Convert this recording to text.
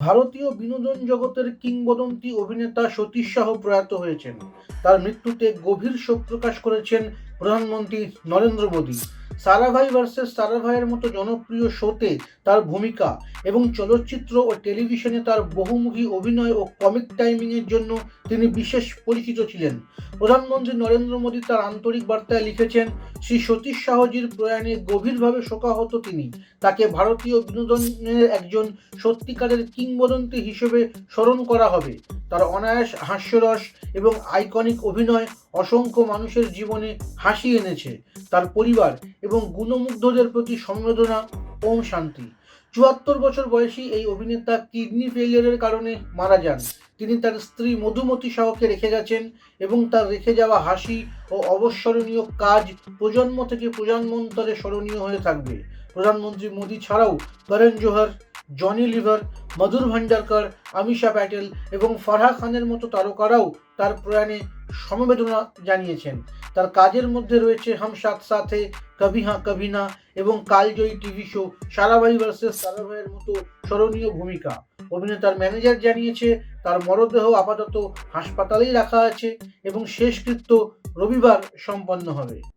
ভারতীয় বিনোদন জগতের কিংবদন্তি অভিনেতা সতীশ শাহ প্রয়াত হয়েছেন। তার মৃত্যুতে গভীর শোক প্রকাশ করেছেন প্রধানমন্ত্রী নরেন্দ্র মোদী। সারাভাই ভার্সেস সারাভাইয়ের মতো জনপ্রিয় শোতে তার ভূমিকা এবং চলচ্চিত্র ও টেলিভিশনে তার বহুমুখী অভিনয় ও কমিক টাইমিংয়ের জন্য তিনি বিশেষ পরিচিত ছিলেন। প্রধানমন্ত্রী নরেন্দ্র মোদী তার আন্তরিক বার্তায় লিখেছেন, শ্রী সতীশ শাহজির প্রয়াণে গভীরভাবে শোকাহত তিনি। তাকে ভারতীয় বিনোদনের একজন সত্যিকারের কিংবদন্তি হিসেবে স্মরণ করা হবে। তার অনায়াস হাস্যরস এবং আইকনিক অভিনয় অসংখ্য মানুষের জীবনে হাসি এনেছে। তার পরিবার এবং গুণমুগ্ধদের প্রতি সংবেদনা, ওম শান্তি। চুয়াত্তর বছর বয়সী এই অভিনেতা কিডনি ফেলিয়ারের কারণে মারা যান। তিনি তার স্ত্রী মধুমতি শাহকে রেখে গেছেন এবং তার রেখে যাওয়া হাসি ও অবস্মরণীয় কাজ প্রজন্ম থেকে প্রজন্মান্তরে স্মরণীয় হয়ে থাকবে। প্রধানমন্ত্রী মোদী ছাড়াও করণ জোহর, জনি লিভার মধুর ভান্ডারকর আমিষা প্যাটেল এবং ফারহা খানের মতো তারকারাও তার প্রয়াণে সমবেদনা জানিয়েছেন। তার কাজের মধ্যে রয়েছে হাম সাথ সাথে কভি হ্যাঁ কভি না এবং কালজয়ী টিভি শো সারাভাই ভার্সেস সারাভাইয়ের মতো স্মরণীয় ভূমিকা। অভিনেতার ম্যানেজার জানিয়েছে, তার মরদেহ আপাতত হাসপাতালেই রাখা আছে এবং শেষকৃত্য রবিবার সম্পন্ন হবে।